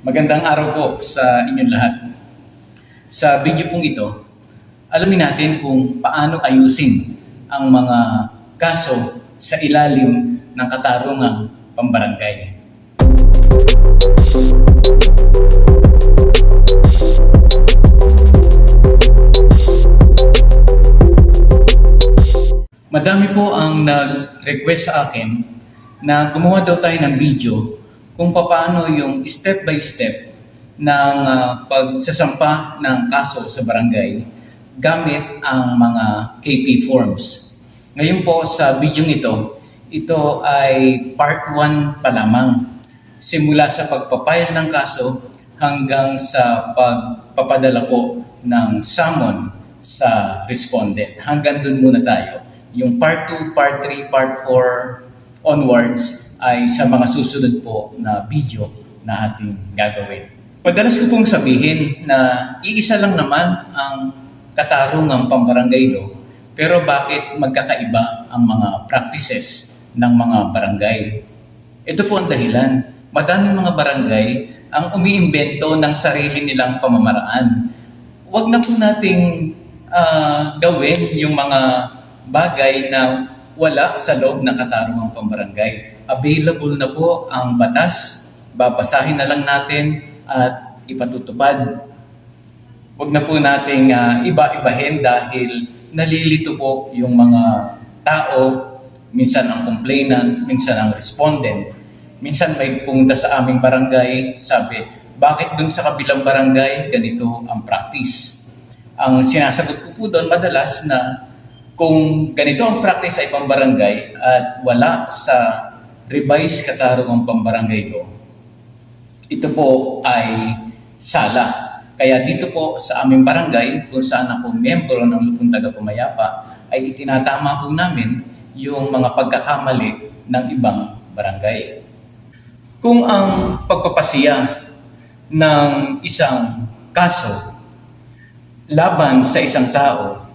Magandang araw po sa inyong lahat. Sa video pong ito, alamin natin kung paano ayusin ang mga kaso sa ilalim ng katarungang pambarangay. Madami po ang nag-request sa akin na gumawa daw tayo ng video kung paano yung step by step ng ah, pagsasampa ng kaso sa barangay gamit ang mga KP forms. Ngayon po sa video ito, ito ay part 1 pa lamang. Simula sa pagpapile ng kaso hanggang sa pagpapadala po ng summon sa respondent. Hanggang dun muna tayo. Yung part 2, part 3, part 4 onwards ay sa mga susunod po na video na ating gagawin. Madalas ko pong sabihin na iisa lang naman ang katarungang pambarangay law, pero bakit magkakaiba ang mga practices ng mga barangay? Ito po ang dahilan. Madaming mga barangay ang umiimbento ng sarili nilang pamamaraan. Huwag na po nating ah, gawin yung mga bagay na wala sa loob ng katarungang pambarangay. Available na po ang batas. Babasahin na lang natin at ipatutupad. Huwag na po nating ah, iba-ibahin dahil nalilito po yung mga tao, minsan ang complainant, minsan ang respondent. Minsan may pumunta sa aming barangay, sabi, bakit dun sa kabilang barangay ganito ang practice? Ang sinasagot ko po doon madalas na kung ganito ang practice sa ibang barangay at wala sa revised katarungang pambarangay law, ito po ay sala. Kaya dito po sa aming barangay, kung saan ako membro ng Lupong Taga Pumayapa, ay itinatama po namin yung mga pagkakamali ng ibang barangay. Kung ang pagpapasiya ng isang kaso laban sa isang tao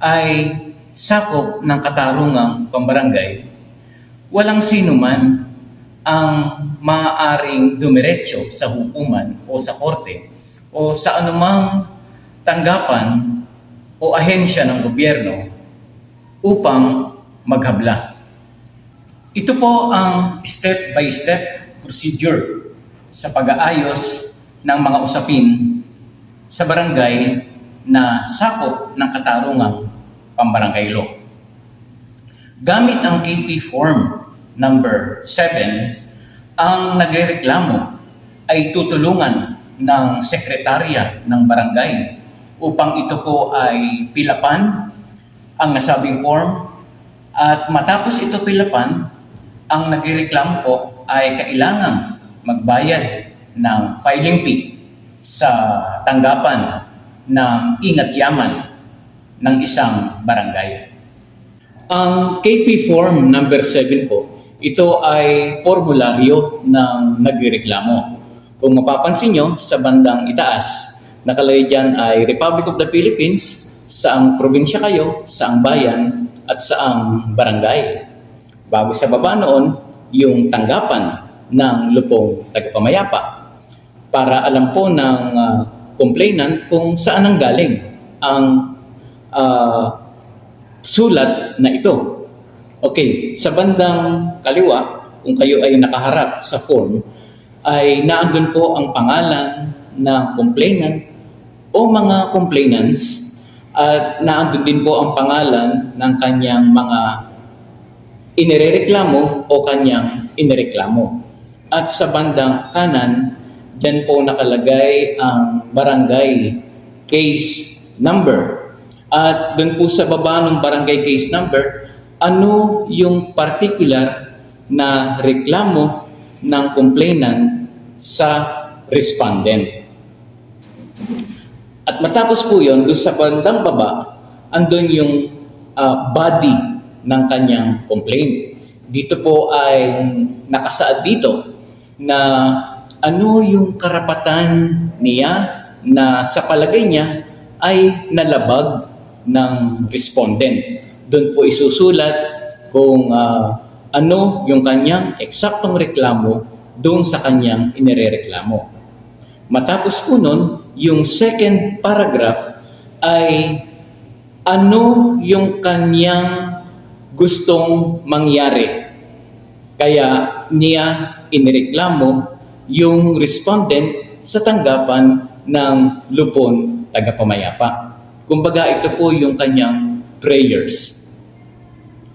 ay sakop ng katarungang pambarangay, walang sino man ang maaaring dumiretso sa hukuman o sa korte o sa anumang tanggapan o ahensya ng gobyerno upang maghabla. Ito po ang step-by-step procedure sa pag-aayos ng mga usapin sa barangay na sakop ng katarungang pambarangay law. Gamit ang KP form number 7, ang nagrereklamo ay tutulungan ng sekretarya ng barangay upang ito po ay pilapan ang nasabing form at matapos ito pilapan, ang nagrereklamo po ay kailangang magbayad ng filing fee sa tanggapan ng ingat yaman ng isang barangay. Ang KP form number 7 po, ito ay formularyo ng nagrereklamo. Kung mapapansin nyo, sa bandang itaas, nakalagay dyan ay Republic of the Philippines, saang probinsya kayo, saang bayan, at saang barangay. Bago sa baba noon, yung tanggapan ng lupong tagapamayapa para alam po ng ah, complainant kung saan ang galing ang ah, sulat na ito. Okay, sa bandang kaliwa, kung kayo ay nakaharap sa form, ay naandun po ang pangalan ng complainant o mga complainants at naandun din po ang pangalan ng kanyang mga inirereklamo o kanyang inireklamo. At sa bandang kanan, dyan po nakalagay ang barangay case number. At doon po sa baba ng barangay case number, ano yung particular na reklamo ng complainant sa respondent. At matapos po yon doon sa bandang baba, andun yung ah, body ng kanyang complaint. Dito po ay nakasaad dito na ano yung karapatan niya na sa palagay niya ay nalabag ng respondent. Doon po isusulat kung ah, ano yung kanyang eksaktong reklamo doon sa kanyang inirereklamo. Matapos po nun, yung second paragraph ay ano yung kanyang gustong mangyari. Kaya niya inireklamo yung respondent sa tanggapan ng lupon tagapamayapa. Kumbaga ito po yung kanyang prayers.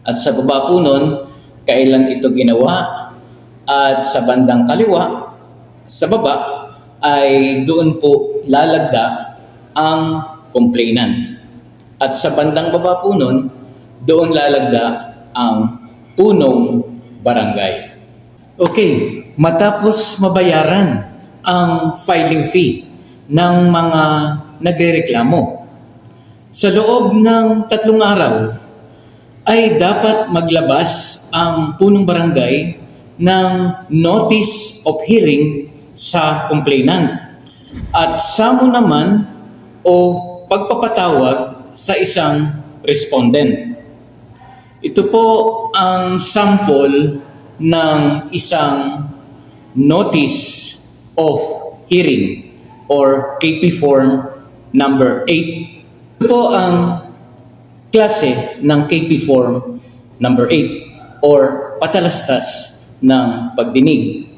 At sa baba po nun, kailan ito ginawa at sa bandang kaliwa, sa baba, ay doon po lalagda ang complainant. At sa bandang baba po nun, doon lalagda ang punong barangay. Okay, matapos mabayaran ang filing fee ng mga nagrereklamo, sa loob ng tatlong araw ay dapat maglabas ang punong barangay ng notice of hearing sa complainant at samo naman o pagpapatawag sa isang respondent. Ito po ang sample ng isang notice of hearing or KP form number 8. Ito po ang klase ng KP form number 8 or patalastas ng pagdinig.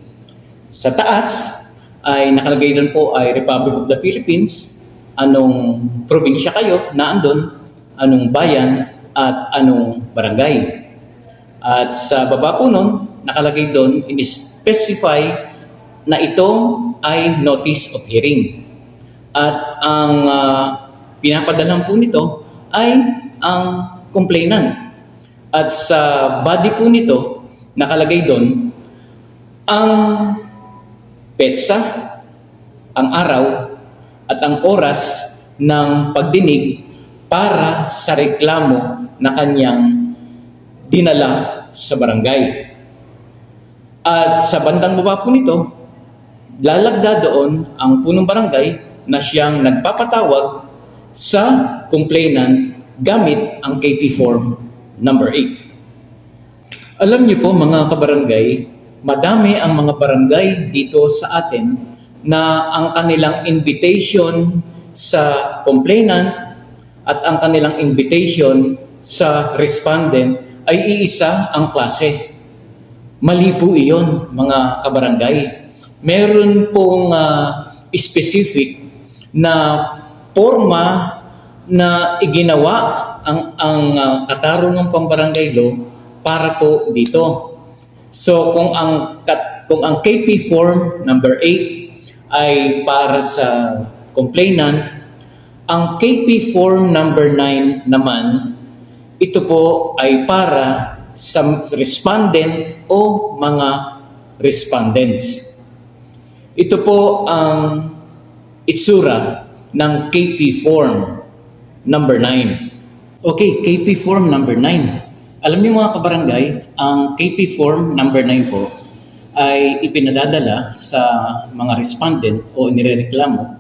Sa taas ay nakalagay doon po ay Republic of the Philippines, anong probinsya kayo na andun, anong bayan at anong barangay. At sa baba po nun, nakalagay doon, in-specify na ito ay notice of hearing. At ang uh, pinapadalan po nito ay ang complainant. At sa body po nito, nakalagay doon, ang petsa, ang araw, at ang oras ng pagdinig para sa reklamo na kanyang dinala sa barangay. At sa bandang baba po nito, lalagda doon ang punong barangay na siyang nagpapatawag sa complainant gamit ang KP form number 8. Alam niyo po mga kabarangay, madami ang mga barangay dito sa atin na ang kanilang invitation sa complainant at ang kanilang invitation sa respondent ay iisa ang klase. Mali po iyon, mga kabarangay. Meron pong uh, specific na forma na iginawa ang ang uh, katarungang pambarangay law para po dito. So kung ang kung ang KP form number 8 ay para sa complainant, ang KP form number 9 naman ito po ay para sa respondent o mga respondents. Ito po ang itsura ng KP form number 9. Okay, KP form number 9. Alam niyo mga kabarangay, ang KP form number 9 po ay ipinadadala sa mga respondent o inireklamo.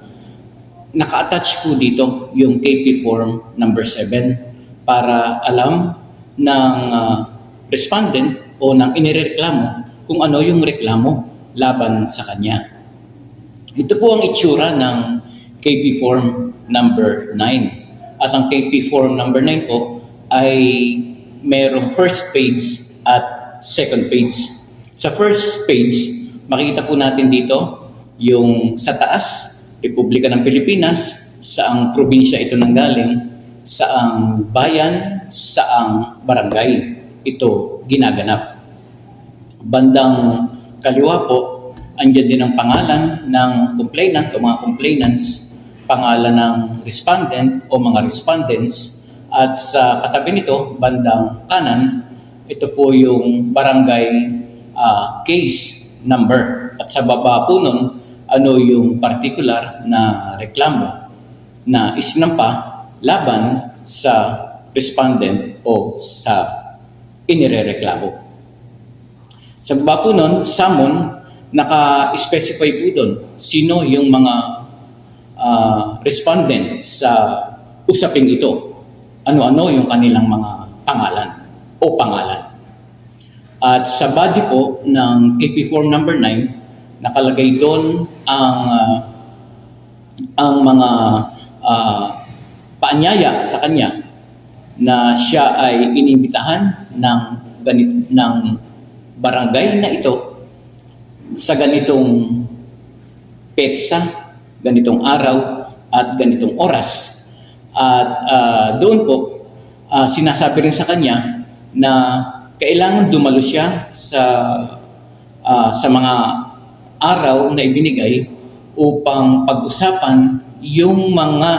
Naka-attach po dito yung KP form number 7 para alam ng uh, respondent o ng inireklamo kung ano yung reklamo laban sa kanya. Ito po ang itsura ng KP form number 9. At ang KP form number 9 po ay merong first page at second page. Sa first page, makita po natin dito yung sa taas, Republika ng Pilipinas, saang probinsya ito nanggaling, saang bayan, saang barangay ito ginaganap. Bandang kaliwa po, andyan din ang pangalan ng complainant o mga complainants, pangalan ng respondent o mga respondents, at sa katabi nito, bandang kanan, ito po yung barangay uh, case number. At sa baba po nun, ano yung particular na reklamo na isinampa laban sa respondent o sa inirereklamo. Sa baba po nun, summon, naka-specify po doon sino yung mga uh, respondent sa usaping ito. Ano-ano yung kanilang mga pangalan o pangalan. At sa body po ng KP form number 9, nakalagay doon ang uh, ang mga ah, paanyaya sa kanya na siya ay inimbitahan ng ganit ng barangay na ito sa ganitong petsa, ganitong araw at ganitong oras. At ah, doon po ah, sinasabi rin sa kanya na kailangan dumalo siya sa ah, sa mga araw na ibinigay upang pag-usapan yung mga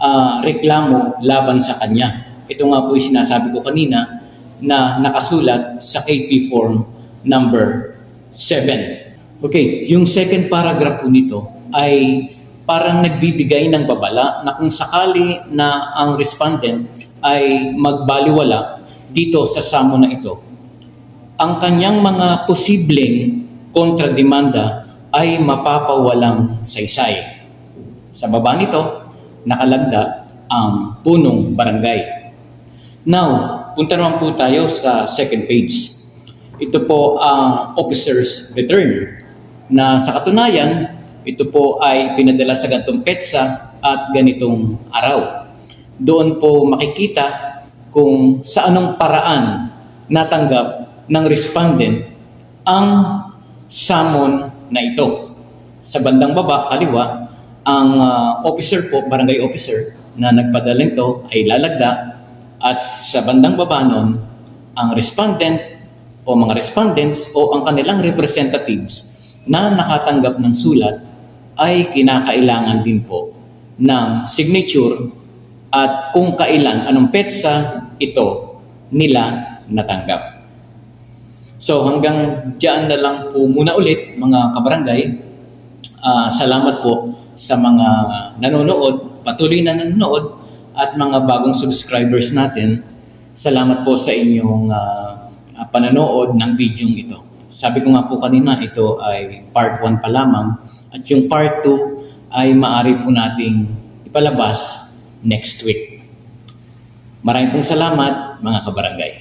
ah, reklamo laban sa kanya. Ito nga po yung sinasabi ko kanina na nakasulat sa KP form number 7. Okay, yung second paragraph po nito ay parang nagbibigay ng babala na kung sakali na ang respondent ay magbaliwala dito sa samo na ito, ang kanyang mga posibleng kontrademanda ay mapapawalang saysay. Sa baba nito, nakalagda ang punong barangay. Now, punta naman po tayo sa second page. Ito po ang officer's return na sa katunayan, ito po ay pinadala sa ganitong petsa at ganitong araw. Doon po makikita kung sa anong paraan natanggap ng respondent ang summon na ito. Sa bandang baba, kaliwa, ang ah, officer po, barangay officer, na nagpadala nito ay lalagda at sa bandang baba nun, ang respondent o mga respondents o ang kanilang representatives na nakatanggap ng sulat ay kinakailangan din po ng signature at kung kailan, anong petsa ito nila natanggap. So hanggang diyan na lang po muna ulit mga kabarangay. Ah, salamat po sa mga nanonood, patuloy na nanonood at mga bagong subscribers natin. Salamat po sa inyong ah, ah, pananood ng video ito. Sabi ko nga po kanina, ito ay part 1 pa lamang at yung part 2 ay maari po nating ipalabas next week. Maraming pong salamat mga kabarangay.